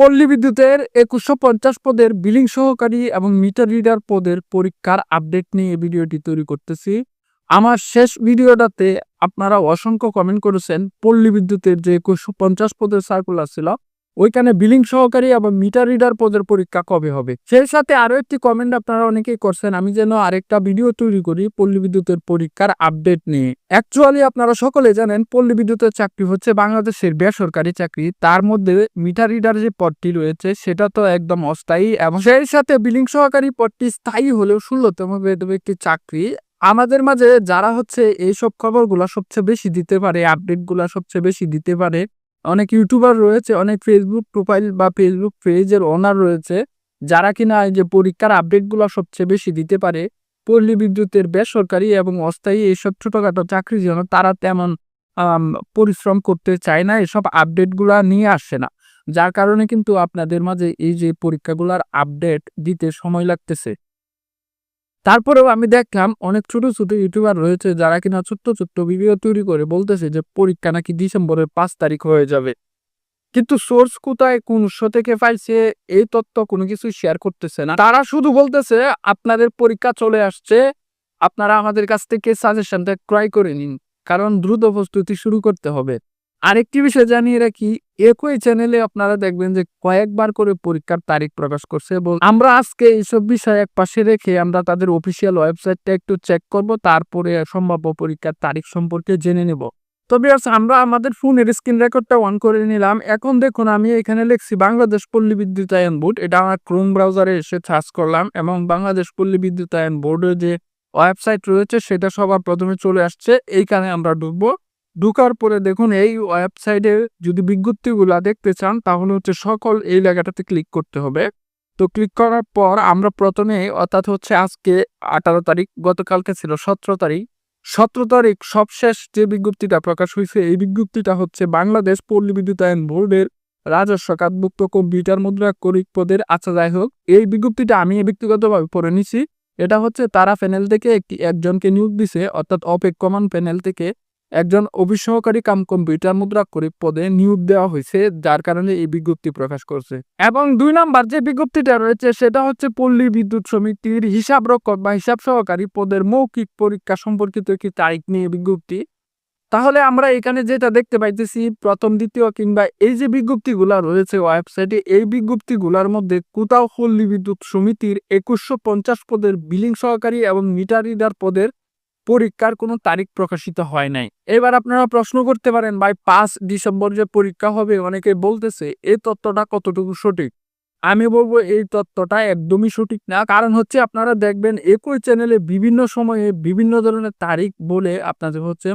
পল্লী বিদ্যুতের একুশশো পঞ্চাশ পদের বিলিং সহকারী এবং মিটার রিডার পদের পরীক্ষার আপডেট নিয়ে ভিডিওটি তৈরি করতেছি। আমার শেষ ভিডিওটাতে আপনারা অসংখ্য কমেন্ট করেছেন, পল্লী বিদ্যুতের যে একুশশো পঞ্চাশ পদের সার্কুলার ছিল ওইখানে বিলিং সহকারী এবং মিটার রিডার পদের পরীক্ষা কবে হবে? সেই সাথে আরও একটি কমেন্ট আপনারা অনেকেই করছেন, আমি যেন আরেকটা ভিডিও তৈরি করি পল্লী বিদ্যুতের পরীক্ষার আপডেট নিয়ে। অ্যাকচুয়ালি আপনারা সকলে জানেন, পল্লী বিদ্যুতের চাকরি হচ্ছে বাংলাদেশের বেসরকারি চাকরি। তার মধ্যে মিটার রিডার যে পদটি রয়েছে, সেটা তো একদম অস্থায়ী এবং সেই সাথে বিলিং সহকারী পদটি স্থায়ী হলেও ষোলোতম বেতন একটি চাকরি। আমাদের মাঝে যারা হচ্ছে এইসব খবরগুলো সবচেয়ে বেশি দিতে পারে আপডেটগুলো সবচেয়ে বেশি দিতে পারে অনেক ইউটিউবার রয়েছে, অনেক ফেসবুক প্রোফাইল বা ফেসবুক পেজের ওনার রয়েছে, যারা কিনা এই যে পরীক্ষার আপডেটগুলো সবচেয়ে বেশি দিতে পারে, পল্লী বিদ্যুতের বেসরকারি এবং অস্থায়ী এইসব ছোটোখাটো চাকরির জন্য তারা তেমন পরিশ্রম করতে চায় না, এসব আপডেটগুলো নিয়ে আসে না। যার কারণে কিন্তু আপনাদের মাঝে এই যে পরীক্ষাগুলোর আপডেট দিতে সময় লাগতেছে। তারপরেও আমি দেখলাম অনেক ছোট ছোট ইউটিউবার রয়েছে যারা কিনা ছোট্ট ছোট্ট ভিডিও তৈরি করে বলতেছে যে পরীক্ষা নাকি ডিসেম্বরের পাঁচ তারিখ হয়ে যাবে। কিন্তু সোর্স কোথায়, কোন উৎস থেকে পাইছে, এই তথ্য কোনো কিছু শেয়ার করতেছে না। তারা শুধু বলতেছে, আপনাদের পরীক্ষা চলে আসছে, আপনারা আমাদের কাছ থেকে সাজেশনটা ক্রয় করে নিন, কারণ দ্রুত প্রস্তুতি শুরু করতে হবে। আরেকটি বিষয় জানিয়ে রাখি, একই চ্যানেলে আপনারা দেখবেন যে কয়েকবার করে পরীক্ষার তারিখ প্রকাশ করছে এবং আমরা আজকে এইসব বিষয় এক পাশে রেখে আমরা তাদের অফিসিয়াল ওয়েবসাইটটা একটু চেক করব, তারপরে সম্ভাব্য পরীক্ষার তারিখ সম্পর্কে জেনে নেব। তবে আমরা আমাদের ফোনের স্ক্রিন রেকর্ডটা অন করে নিলাম। এখন দেখুন, আমি এখানে লিখছি বাংলাদেশ পল্লী বিদ্যুতায়ন বোর্ড। এটা আমার ক্রোম ব্রাউজারে এসে সার্চ করলাম এবং বাংলাদেশ পল্লী বিদ্যুতায়ন বোর্ডের যে ওয়েবসাইট রয়েছে, সেটা সবার প্রথমে চলে আসছে। এইখানে আমরা ঢুকবো। ঢুকার পরে দেখুন, এই ওয়েবসাইটে যদি বিজ্ঞপ্তিগুলো দেখতে চান, তাহলে হচ্ছে সকল এই জায়গাটাতে ক্লিক করতে হবে। তো ক্লিক করার পর আমরা প্রথমে, অর্থাৎ হচ্ছে আজকে আঠারো তারিখ, গতকালকে ছিল সতেরো তারিখ। সতেরো তারিখ সবশেষ যে বিজ্ঞপ্তিটা প্রকাশ হয়েছে, এই বিজ্ঞপ্তিটা হচ্ছে বাংলাদেশ পল্লী বিদ্যুতায়ন বোর্ডের রাজস্ব খাতভুক্ত কম্পিউটার মুদ্রা করিক পদের। আচ্ছা যাই হোক, এই বিজ্ঞপ্তিটা আমি ব্যক্তিগতভাবে পড়ে নিছি। এটা হচ্ছে তারা প্যানেল থেকে একটি, একজনকে নিয়োগ দিছে, অর্থাৎ অপেক্ষমান প্যানেল থেকে একজন অফিস সহকারী কাম কম্পিউটার মুদ্রা করিক পদে নিয়োগ দেওয়া হয়েছে, যার কারণে এই বিজ্ঞপ্তি প্রকাশ করছে। এবং দুই নাম্বার যে বিজ্ঞপ্তিটা রয়েছে, সেটা হচ্ছে পল্লী বিদ্যুৎ সমিতির হিসাব রক্ষক বা হিসাব সহকারী পদের মৌখিক পরীক্ষা সম্পর্কিত একটি তারিখ নিয়ে বিজ্ঞপ্তি। তাহলে আমরা এখানে যেটা দেখতে পাইতেছি, প্রথম, দ্বিতীয় কিংবা এই যে বিজ্ঞপ্তিগুলা রয়েছে ওয়েবসাইটে, এই বিজ্ঞপ্তিগুলোর মধ্যে কোথাও পল্লী বিদ্যুৎ সমিতির একুশশো পঞ্চাশ পদের বিলিং সহকারী এবং মিটার রিডার পদের পরীক্ষার কোনো তারিখ প্রকাশিত হয় নাই। এবার আপনারা প্রশ্ন করতে পারেন, ভাই, পাঁচ ডিসেম্বর যে পরীক্ষা হবে? অনেকে বলতেছে এই তথ্যটা কতটুকু সঠিক? আমি বলব এই তথ্যটা একদমই সঠিক না। কারণ হচ্ছে আপনারা দেখবেন একই চ্যানেলে বিভিন্ন সময়ে বিভিন্ন ধরনের তারিখ বলে আপনাদের হচ্ছে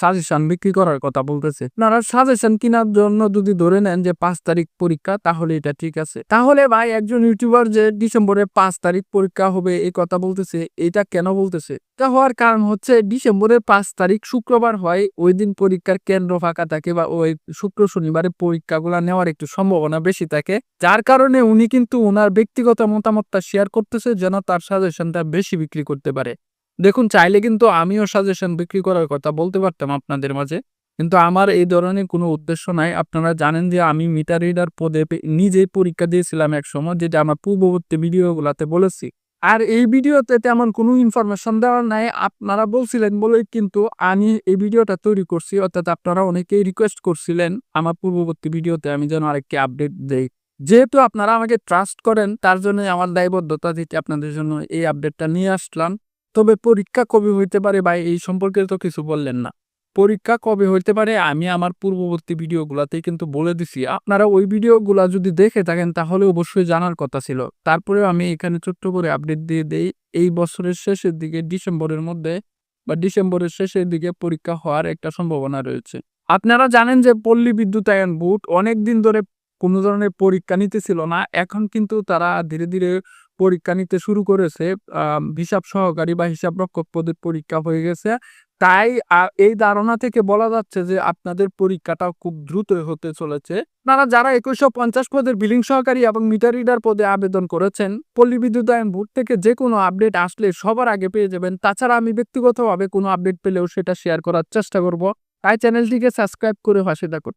সাজেশন বিক্রি করার কথা বলতেছে। আপনারা সাজেশন কেনার জন্য যদি ধরে নেন যে পাঁচ তারিখ পরীক্ষা, তাহলে এটা ঠিক আছে। তাহলে ভাই একজন ইউটিউবার যে ডিসেম্বরে পাঁচ তারিখ পরীক্ষা হবে, এই কথা বলতেছে, এটা কেন বলতেছে? এটা হওয়ার কারণ হচ্ছে ডিসেম্বরের পাঁচ তারিখ শুক্রবার হয়, ওই দিন পরীক্ষার কেন্দ্র ফাঁকা থাকে বা ওই শুক্র শনিবারে পরীক্ষাগুলো নেওয়ার একটু সম্ভাবনা বেশি থাকে। যার কারণে উনি কিন্তু ওনার ব্যক্তিগত মতামতটা শেয়ার করতেছে যেন তার সাজেশনটা বেশি বিক্রি করতে পারে। দেখুন, চাইলে কিন্তু আমিও সাজেশন বিক্রি করার কথা বলতে পারতাম আপনাদের মাঝে, কিন্তু আমার এই ধরনের কোনো উদ্দেশ্য নাই। আপনারা জানেন যে আমি মিটার রিডার পদে নিজেই পরীক্ষা দিয়েছিলাম এক সময়, যেটা আমার পূর্ববর্তী ভিডিওগুলোতে বলেছি। আর এই ভিডিওতে তেমন কোনো ইনফরমেশন দেওয়ার নাই। আপনারা বলছিলেন বলেই কিন্তু আমি এই ভিডিওটা তৈরি করছি, অর্থাৎ আপনারা অনেকেই রিকোয়েস্ট করছিলেন আমার পূর্ববর্তী ভিডিওতে আমি যেন আরেকটি আপডেট দেই। যেহেতু আপনারা আমাকে ট্রাস্ট করেন, তার জন্য আমার দায়বদ্ধতা দিতে আপনাদের জন্য এই আপডেটটা নিয়ে আসলাম। তবে পরীক্ষা কবে হইতে পারে ভাই, এই সম্পর্কে তো কিছু বললেন না। পরীক্ষা কবে হইতে পারে, আমি আমার পূর্ববর্তী ভিডিওগুলাতেই কিন্তু বলে দিছি। আপনারা ওই ভিডিওগুলা যদি দেখে থাকেন, তাহলে অবশ্যই জানার কথা ছিল। তারপরেও আমি এখানে ছোট্ট করে আপডেট দিয়ে দেই। এই বছরের শেষের দিকে, ডিসেম্বরের মধ্যে বা ডিসেম্বরের শেষের দিকে পরীক্ষা হওয়ার একটা সম্ভাবনা রয়েছে। আপনারা জানেন যে পল্লী বিদ্যুতায়ন বোর্ড অনেক দিন ধরে কোনো ধরনের পরীক্ষা নিতেছিল না। এখন কিন্তু তারা ধীরে ধীরে পরীক্ষা নিতে শুরু করেছে। হিসাব সহকারী বা হিসাব রক্ষক পদের পরীক্ষা হয়ে গেছে। তাই এই ধারণা থেকে বলা যাচ্ছে যে, আপনাদের পরীক্ষাটা খুব দ্রুত হতে চলেছে। আপনারা যারা একুশশো পঞ্চাশ পদের বিলিং সহকারী এবং মিটার রিডার পদে আবেদন করেছেন পল্লী বিদ্যুতায়ন বোর্ড থেকে যে কোনো আপডেট আসলে সবার আগে পেয়ে যাবেন। তাছাড়া আমি ব্যক্তিগতভাবে কোনো আপডেট পেলেও সেটা শেয়ার করার চেষ্টা করব। তাই চ্যানেলটিকে সাবস্ক্রাইব করে পাশে থাকুন।